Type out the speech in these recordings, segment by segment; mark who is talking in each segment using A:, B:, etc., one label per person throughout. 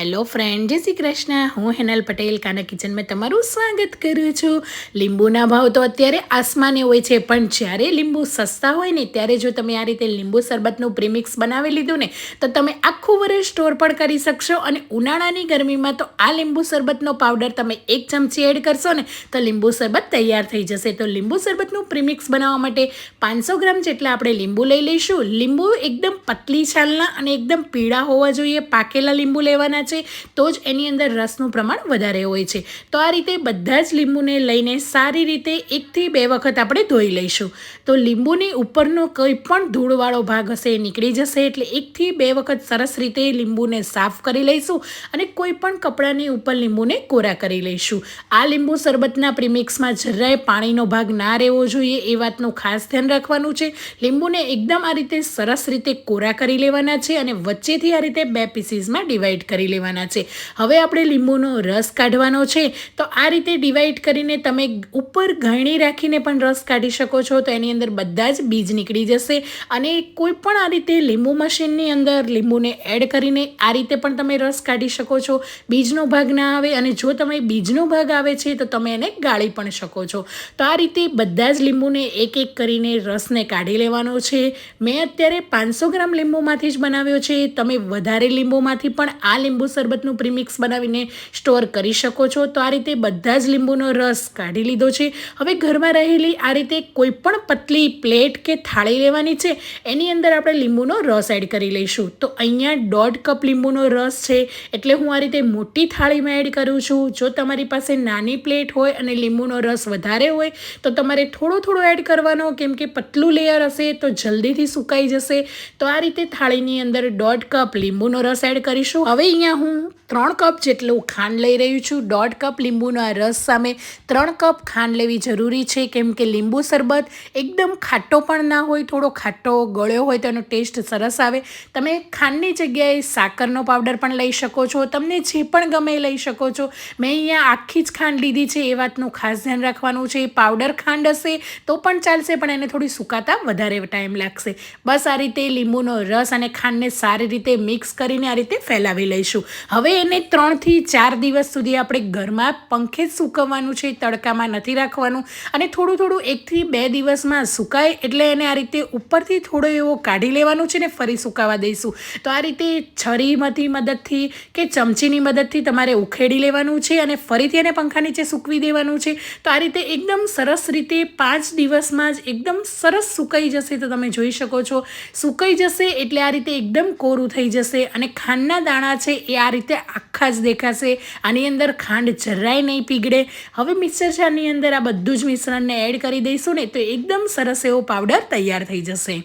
A: Hello friend જય શ્રી કૃષ્ણ. હું હેનલ પટેલ, કાના કિચનમાં તમારું સ્વાગત કરું છું. લીંબુના ભાવ તો અત્યારે આસમાને હોય છે, પણ જ્યારે લીંબુ સસ્તા હોય ને ત્યારે જો તમે આ રીતે લીંબુ શરબતનું પ્રીમિક્સ બનાવી લીધું ને, તો તમે આખું વર્ષ સ્ટોર પણ કરી શકશો અને ઉનાળાની ગરમીમાં તો આ લીંબુ શરબતનો પાવડર તમે એક ચમચી એડ કરશો ને, તો લીંબુ શરબત તૈયાર થઈ જશે. તો લીંબુ શરબતનું પ્રીમિક્સ બનાવવા માટે પાંચસો ગ્રામ જેટલા આપણે લીંબુ લઈ લઈશું. લીંબુ એકદમ પતલી છાલના અને એકદમ પીળા હોવા જોઈએ. પાકેલા લીંબુ લેવાના છે, તો જ એની અંદર રસનું પ્રમાણ વધારે હોય છે. તો આ રીતે બધા જ લીંબુને લઈને સારી રીતે એકથી બે વખત આપણે ધોઈ લઈશું. તો લીંબુની ઉપરનો કોઈ પણ ધૂળવાળો ભાગ હશે એ નીકળી જશે, એટલે એકથી બે વખત સરસ રીતે લીંબુને સાફ કરી લઈશું અને કોઈ પણ કપડાની ઉપર લીંબુને કોરા કરી લઈશું. આ લીંબુ શરબતના પ્રીમિક્સમાં જરાય પાણીનો ભાગ ના રહેવો જોઈએ, એ વાતનું ખાસ ધ્યાન રાખવાનું છે. લીંબુને એકદમ આ રીતે સરસ રીતે કોરા કરી લેવાના છે અને વચ્ચેથી આ રીતે બે પીસીસમાં ડિવાઈડ કરી લેવાના છે. હવે આપણે લીંબુનો રસ કાઢવાનો છે, તો આ રીતે ડિવાઈડ કરીને તમે ઉપર ઘણી રાખીને પણ રસ કાઢી શકો છો, તો એની અંદર બધા જ બીજ નીકળી જશે. અને કોઈ પણ આ રીતે લીંબુ મશીનની અંદર લીંબુને એડ કરીને આ રીતે પણ તમે રસ કાઢી શકો છો. બીજનો ભાગ ના આવે અને જો તમે બીજનો ભાગ આવે છે, તો તમે એને ગાળી પણ શકો છો. તો આ રીતે બધા જ લીંબુને એક એક કરીને રસને કાઢી લેવાનો છે. મેં અત્યારે પાંચસો ગ્રામ લીંબુમાંથી જ બનાવ્યો છે. તમે વધારે લીંબુમાંથી પણ આ લીંબુ શરબતનું પ્રીમિક્સ બનાવીને સ્ટોર કરી શકો છો. તો આ રીતે બધા જ લીંબુનો રસ કાઢી લીધો છે. હવે ઘરમાં રહેલી આ રીતે કોઈ પણ પતલી પ્લેટ કે થાળી લેવાની છે, એની અંદર આપણે લીંબુનો રસ એડ કરી લઈશું. તો અહીંયા દોઢ કપ લીંબુનો રસ છે, એટલે હું આ રીતે મોટી થાળીમાં એડ કરું છું. જો તમારી પાસે નાની પ્લેટ હોય અને લીંબુનો રસ વધારે હોય, તો તમારે થોડો થોડો એડ કરવાનો. કેમ કે પતલું લેયર હશે તો જલ્દીથી સુકાઈ જશે. તો આ રીતે થાળીની અંદર દોઢ કપ લીંબુનો રસ એડ કરીશું. હવે અહીંયા હું ત્રણ કપ જેટલું ખાંડ લઈ રહ્યું છું. દોઢ કપ લીંબુનો રસ સામે ત્રણ કપ ખાંડ લેવી જરૂરી છે. કેમ કે લીંબુ શરબત એકદમ ખાટો પણ ના હોય, થોડો ખાટો ગળ્યો હોય તો એનો ટેસ્ટ સરસ આવે. તમે ખાંડની જગ્યાએ સાકરનો પાવડર પણ લઈ શકો છો. તમને જે પણ ગમે લઈ શકો છો. મેં અહીંયા આખી જ ખાંડ લીધી છે. એ વાતનું ખાસ ધ્યાન રાખવાનું છે. પાવડર ખાંડ હશે તો પણ ચાલશે, પણ એને થોડી સુકાતા વધારે ટાઈમ લાગશે. બસ આ રીતે લીંબુનો રસ અને ખાંડને સારી રીતે મિક્સ કરીને આ રીતે ફેલાવી લઈશું. હવે એને ત્રણથી ચાર દિવસ સુધી આપણે ઘરમાં પંખે સૂકવવાનું છે, તડકામાં નથી રાખવાનું અને થોડું થોડું એકથી બે દિવસમાં સુકાય એટલે એને આ રીતે ઉપરથી થોડો એવો કાઢી લેવાનું છે ને ફરી સુકાવા દઈશું. તો આ રીતે છરીમાંથી મદદથી કે ચમચીની મદદથી તમારે ઉખેડી લેવાનું છે અને ફરીથી એને પંખા નીચે સૂકવી દેવાનું છે. તો આ રીતે એકદમ સરસ રીતે પાંચ દિવસમાં જ એકદમ સરસ સુકાઈ જશે તો તમે જોઈ શકો છો. સુકાઈ જશે એટલે આ રીતે એકદમ કોરું થઈ જશે અને ખાંડના દાણા છે એ આ રીતે આખા જ દેખાશે, આની અંદર ખાંડ જરાય નહીં પીગળે. હવે મિક્સર જારની અંદર આ બધું જ મિશ્રણને એડ કરી દઈશું ને તો એકદમ સરસ એવો પાવડર તૈયાર થઈ જશે.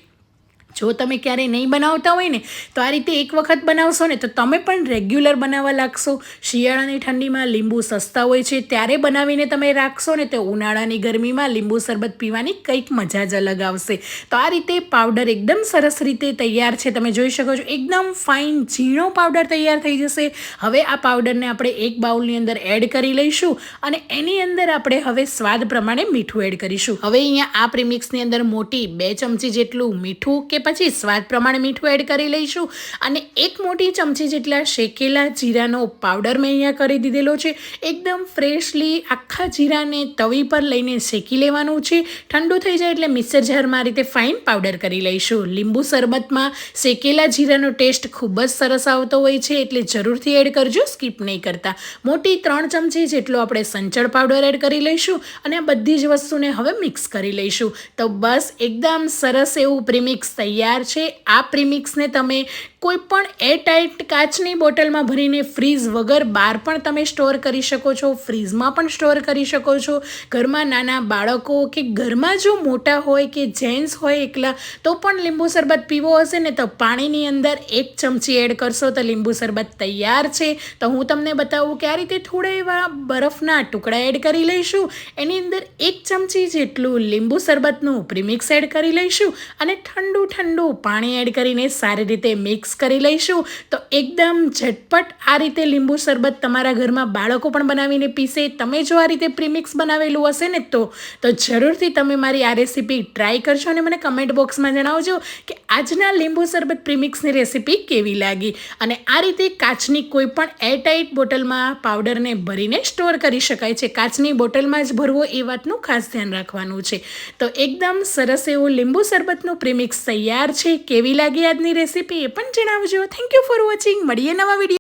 A: જો તમે ક્યારેય નહીં બનાવતા હોય ને, તો આ રીતે એક વખત બનાવશો ને, તો તમે પણ રેગ્યુલર બનાવવા લાગશો. શિયાળાની ઠંડીમાં લીંબુ સસ્તા હોય છે, ત્યારે બનાવીને તમે રાખશો ને, તો ઉનાળાની ગરમીમાં લીંબુ શરબત પીવાની કંઈક મજા જ અલગ આવશે. તો આ રીતે પાવડર એકદમ સરસ રીતે તૈયાર છે, તમે જોઈ શકો છો, એકદમ ફાઇન ઝીણો પાવડર તૈયાર થઈ જશે. હવે આ પાવડરને આપણે એક બાઉલની અંદર એડ કરી લઈશું અને એની અંદર આપણે હવે સ્વાદ પ્રમાણે મીઠું એડ કરીશું. હવે અહીંયા આ પ્રીમિક્સની અંદર મોટી બે ચમચી જેટલું મીઠું કે પછી સ્વાદ પ્રમાણે મીઠું એડ કરી લઈશું. અને એક મોટી ચમચી જેટલા શેકેલા જીરાનો પાવડર મેં અહીંયા કરી દીધેલો છે. એકદમ ફ્રેશલી આખા જીરાને તવી પર લઈને શેકી લેવાનું છે. ઠંડુ થઈ જાય એટલે મિક્સર જારમાં આ રીતે ફાઇન પાવડર કરી લઈશું. લીંબુ શરબતમાં શેકેલા જીરાનો ટેસ્ટ ખૂબ જ સરસ આવતો હોય છે, એટલે જરૂરથી એડ કરજો સ્કીપ નહીં કરતા. મોટી ત્રણ ચમચી જેટલો આપણે સંચળ પાવડર એડ કરી લઈશું અને આ બધી જ વસ્તુને હવે મિક્સ કરી લઈશું. તો બસ, એકદમ સરસ એવું પ્રીમિક્સ તૈયાર તૈયાર છે. આ પ્રીમિક્સને તમે કોઈ પણ એરટાઇટ કાચની બોટલમાં ભરીને ફ્રીઝ વગર બહાર પણ તમે સ્ટોર કરી શકો છો, ફ્રીઝમાં પણ સ્ટોર કરી શકો છો. ઘરમાં નાના બાળકો કે ઘરમાં જો મોટા હોય કે જેન્ટ્સ હોય એકલા, તો પણ લીંબુ શરબત પીવો હશે ને તો પાણીની અંદર એક ચમચી એડ કરશો તો લીંબુ શરબત તૈયાર છે. તો હું તમને બતાવું કે આ રીતે થોડા એવા બરફના ટુકડા એડ કરી લઈશું. એની અંદર એક ચમચી જેટલું લીંબુ શરબતનું પ્રીમિક્સ એડ કરી લઈશું અને ઠંડુ ઠંડુ પાણી એડ કરીને સારી રીતે મિક્સ કરી લઈશું. તો એકદમ ઝટપટ આ રીતે લીંબુ શરબત તમારા ઘરમાં બાળકો પણ બનાવીને પીશે. તમે જો આ રીતે પ્રીમિક્સ બનાવેલું હશે ને તો તો જરૂરથી તમે મારી આ રેસીપી ટ્રાય કરશો અને મને કમેન્ટ બોક્સમાં જણાવજો કે આજના લીંબુ શરબત પ્રીમિક્સની રેસીપી કેવી લાગી? અને આ રીતે કાચની કોઈ પણ એરટાઇટ બોટલમાં પાવડરને ભરીને સ્ટોર કરી શકાય છે. કાચની બોટલમાં જ ભરવો એ વાતનું ખાસ ધ્યાન રાખવાનું છે. તો એકદમ સરસ એવું લીંબુ શરબતનું પ્રીમિક્સ તૈયાર છે. કેવી લાગી આજની રેસીપી એ પણ જણાવજો. થેન્ક યુ ફોર વોચિંગ મળીએ નવા વીડિયો